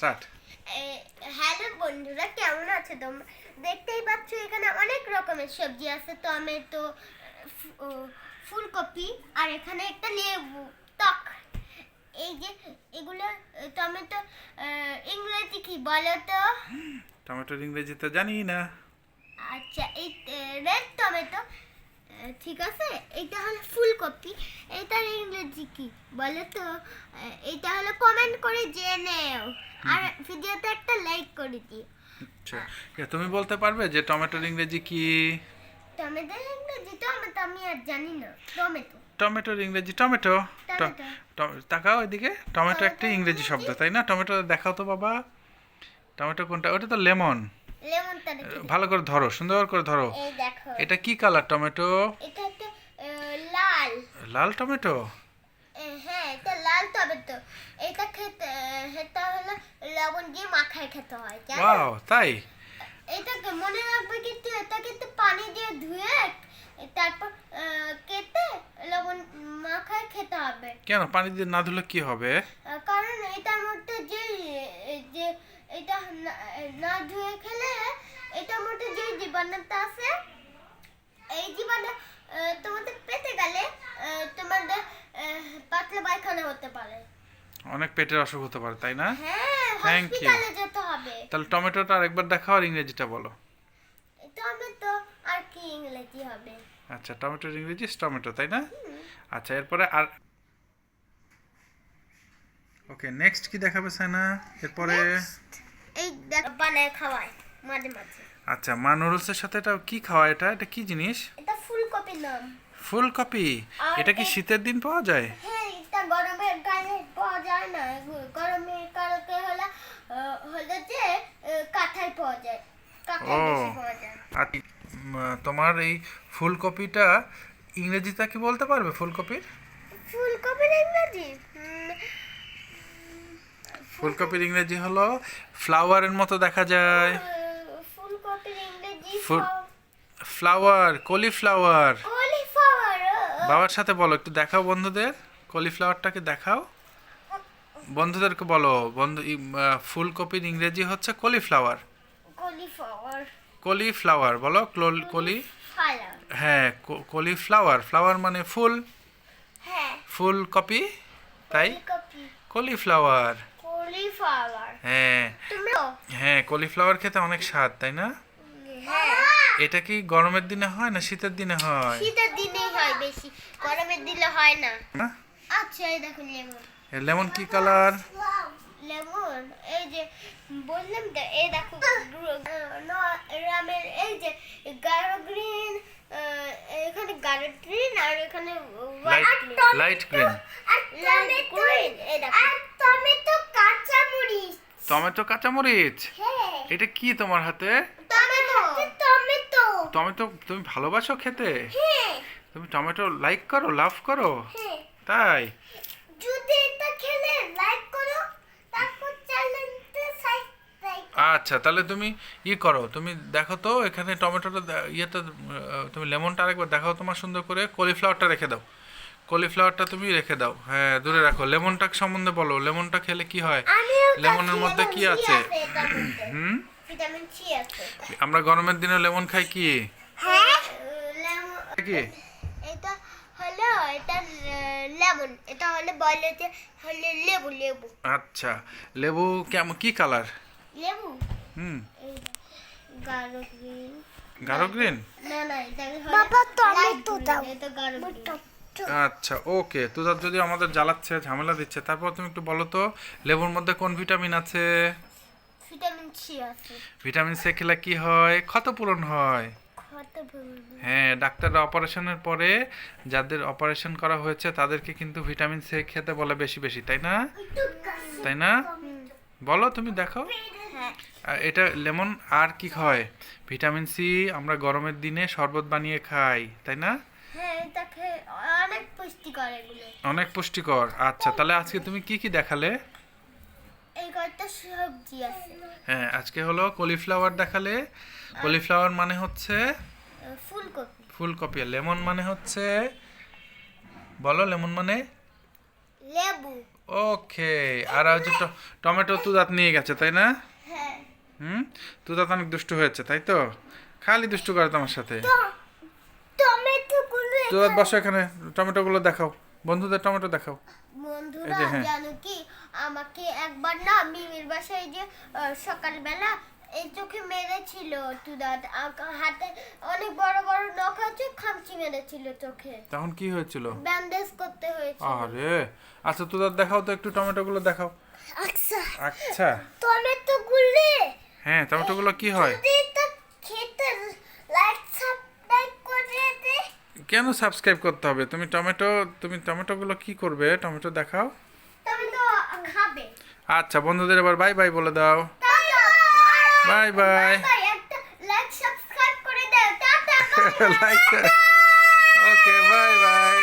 Start hello বন্ধুরা কেমন আছো তোমরা? দেখতেই পাচ্ছ এখানে অনেক রকমের সবজি আছে টমেটো ফুলকপি আর এখানে একটা লেবু টক। এই যে এগুলো টমেটো ইংরেজি কি বলো তো? টমেটোর ইংরেজি তো জানি না। আচ্ছা এই রেড টমেটো ঠিক আছে? এটা হলো ফুলকপি এটার ইংরেজি কি বলো তো? এটা হলো কমেন্ট করে জেনেও আর ভিডিওতে একটা লাইক করে দিও। আচ্ছা। তুমি বলতে পারবে যে টমেটোর ইংরেজি কি? টমেটোর ইংরেজি টমেটো আমি আর জানি না। টমেটো। টমেটোর ইংরেজি টমেটো? তাকাও এদিকে। টমেটো একটা ইংরেজি শব্দ তাই না? টমেটো দেখাও তো বাবা। টমেটো কোনটা? ওটা তো লেমন। ভালো করে ধরো সুন্দর করে ধরো। এই দেখো। এটা কি কালার টমেটো? এটা লাল। লাল টমেটো? হ্যাঁ এটা লাল টমেটো। এটা খেতে লবণ দিয়ে মাখায় খেতে হয় জানো তাই? এটাকে মনে রাখবে কিন্তু এটা কিন্তু পানি দিয়ে ধুয়ে তারপর কেটে লবণ মাখায় খেতে হবে। কেন? পানি দিয়ে না ধুলে কি হবে? কারণ এটার মধ্যে যে যে এটা না- ধুয়ে খেলে এটার মধ্যে যে জীবাণুটা আছে এই জীবাণু তোমাদের পেতে গেলে তোমাদের পাতলা পায়খানা হতে পারে। অনেক পেটের অসুখ হতে পারে তাই না? হ্যাঁ Thank ইউ যেতে হবে। তাহলে টমেটোটা আরেকবার দেখাও আর ইংরেজিটা বলো। টমেটো আর কি ইংরেজি হবে? আচ্ছা টমেটোর ইংরেজি টমেটো তাই না? আচ্ছা এরপরে আর ওকে নেক্সট কি দেখাবে সাইনা এরপরে এই দেখ বানায় খাওয়ায় মাঝে মাঝে। আচ্ছা মা নুডলসের সাথে এটা কি খাওয়া এটা? এটা কি জিনিস? এটা ফুলকপির নাম। ফুলকপি? এটা কি শীতের দিন পাওয়া যায়? হ্যাঁ এটা গরমের গায়ে পাওয়া যায় না আহ, হলো যে কাঁঠাল পাওয়া যায়। ও। আর তোমার এই ফুলকপিটা ইংরেজিটা কি বলতে পারবে ফুলকপির? ফুলকপির ইংরেজি? ফুলকপির ইংরেজি হলো ফ্লাওয়ারের মতো দেখা যায়। ফুলকপির ইংরেজি ফ্লাওয়ার কলিফ্লাওয়ার। কলিফ্লাওয়ার বাবার সাথে বলো একটু দেখাও বন্ধুদের কলিফ্লাওয়ারটাকে দেখাও। বন্ধুদেরকে বলো বন্ধু ফুলকপির ইংরেজি হচ্ছে কলিফ্লাওয়ার। কলিফ্লাওয়ার। কলিফ্লাওয়ার বলো কলি? হ্যাঁ কলিফ্লাওয়ার ফ্লাওয়ার মানে ফুল? হ্যাঁ। ফুলকপি? তাই? কলিফ্লাওয়ার। কলিফ্লাওয়ার। হ্যাঁ। হ্যাঁ কলিফ্লাওয়ার খেতে অনেক স্বাদ তাই না? হ্যাঁ। এটা কি গরমের দিনে হয় না শীতের দিনে হয়? শীতের দিনেই হয় বেশি গরমের দিনে হয় না? না আচ্ছা এই দেখো লেমন লেমন কি কালার? লেমন এই যে বললাম তো এই দেখো রামের এই যে গাঢ় গ্রিন এখানে গাঢ় গ্রিন আর এখানে light light green light green এই দেখো। টমেটো কাঁচা মরিচ টমেটো কাঁচামরিচ? হ্যাঁ। এটা কি তোমার হাতে? টমেটো। টমেটো। টমেটো তুমি ভালোবাসো খেতে? হ্যাঁ। তুমি টমেটো লাইক করো লাভ করো? হ্যাঁ। তাই। যদি এটা খেলে লাইক করো তারপর চ্যানেলটা সাবস্ক্রাইব আচ্ছা তাহলে তুমি ই করো। তুমি দেখো তো এখানে টমেটোটা ইয়েটা তুমি লেমনটা আরেকবার দেখাও তোমার সুন্দর করে। কলিফ্লাওয়ারটা রেখে দাও। কলিফ্লাওয়ারটা তুমি রেখে দাও। হ্যাঁ দূরে রাখো। লেমনটা সম্বন্ধে বলো লেমনটা খেলে কি হয়? লেমনের মধ্যে কি? হুম? আছে। আমরা গরমের দিনে লেমন খাই কি? হ্যাঁ? কি? এটা হলো এটা লেমন এটা হলো বলে যে হলো লেবু লেবু। আচ্ছা লেবু কেমন কি কালার লেবু? হুম। গাঢ় গ্রিন গাঢ় গ্রিন না না এটা বাবা টমেটো দাও। এটা গাঢ় গ্রিন আচ্ছা ওকে। তো তার যদি আমাদের জ্বালাচ্ছে ঝামেলা দিচ্ছে তারপর তুমি একটু বলো তো লেবুর মধ্যে কোন ভিটামিন আছে? ভিটামিন সি আছে। ভিটামিন সি খেলে কি হয়? ক্ষতপূরণ হয়। কত পরিমাণে হ্যাঁ ডাক্তাররা অপারেশনের পরে যাদের অপারেশন করা হয়েছে তাদেরকে কিন্তু ভিটামিন সি খেতে বলে বেশি বেশি তাই না? তাই না? বলো তুমি দেখো। হ্যাঁ। এটা লেমন আর কি হয় ভিটামিন সি আমরা গরমের দিনে শরবত বানিয়ে খাই তাই না? হ্যাঁ অনেক পুষ্টিকর আচ্ছা তাহলে আজকে তুমি কি কি দেখালে? হ্যাঁ আজকে হলো কলিফ্লাওয়ার দেখালে। কলিফ্লাওয়ার মানে হচ্ছে ফুলকপি। ফুলকপি লেমন মানে হচ্ছে বলো লেমন মানে? লেবু। ওকে আর হচ্ছে টমেটো তুদাত নিয়ে গেছে তাই না? হ্যাঁ। হুম? তুদাত অনেক দুষ্টু হয়েছে তাই তো? খালি দুষ্টু করে তোমার সাথে। তো টমেটো গুলো তুদাত বসো এখানে টমেটোগুলো দেখাও। বন্ধুদের টমেটো দেখাও। বন্ধুরা হ্যাঁ। জানো কি? আমাকে একবার না মিমির বাসায় যে সকালবেলা এই চোখে মেরেছিল তুদাত হাতে অনেক বড় বড় নখ আছে খামচি মেরেছিল চোখে। তখন কি হয়েছিল? ব্যান্ডেজ করতে হয়েছে আরে আচ্ছা তুদাত দেখাও তো একটু টমেটোগুলো দেখাও। আচ্ছা। আচ্ছা। টমেটো গুলি হ্যাঁ টমেটোগুলো কি হয়? খেতে লাইক সাবস্ক্রাইব করে দে। কেন সাবস্ক্রাইব করতে হবে? তুমি টমেটো তুমি টমেটোগুলো কি করবে? টমেটো দেখাও। তো খাবে। আচ্ছা বন্ধুদের এবার বাই বাই বলে দাও। বাই বাই বাই একটা লাইক সাবস্ক্রাইব করে দাও। Tata like okay bye